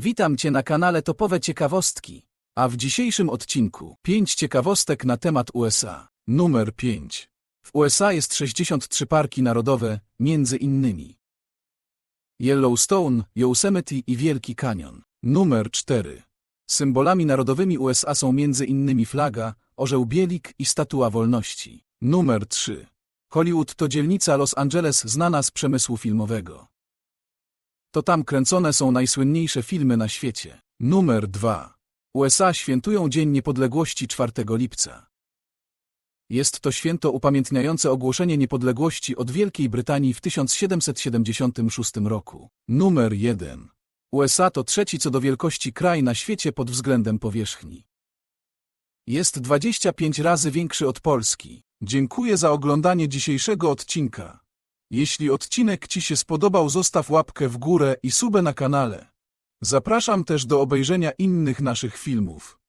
Witam Cię na kanale Topowe Ciekawostki. A w dzisiejszym odcinku 5 ciekawostek na temat USA. Numer 5. W USA jest 63 parki narodowe, między innymi Yellowstone, Yosemite i Wielki Kanion. Numer 4. Symbolami narodowymi USA są innymi flaga, orzeł bielik i statua wolności. Numer 3. Hollywood to dzielnica Los Angeles znana z przemysłu filmowego. To tam kręcone są najsłynniejsze filmy na świecie. Numer 2. USA świętują Dzień Niepodległości 4 lipca. Jest to święto upamiętniające ogłoszenie niepodległości od Wielkiej Brytanii w 1776 roku. Numer 1. USA to trzeci co do wielkości kraj na świecie pod względem powierzchni. Jest 25 razy większy od Polski. Dziękuję za oglądanie dzisiejszego odcinka. Jeśli odcinek Ci się spodobał, zostaw łapkę w górę i subę na kanale. Zapraszam też do obejrzenia innych naszych filmów.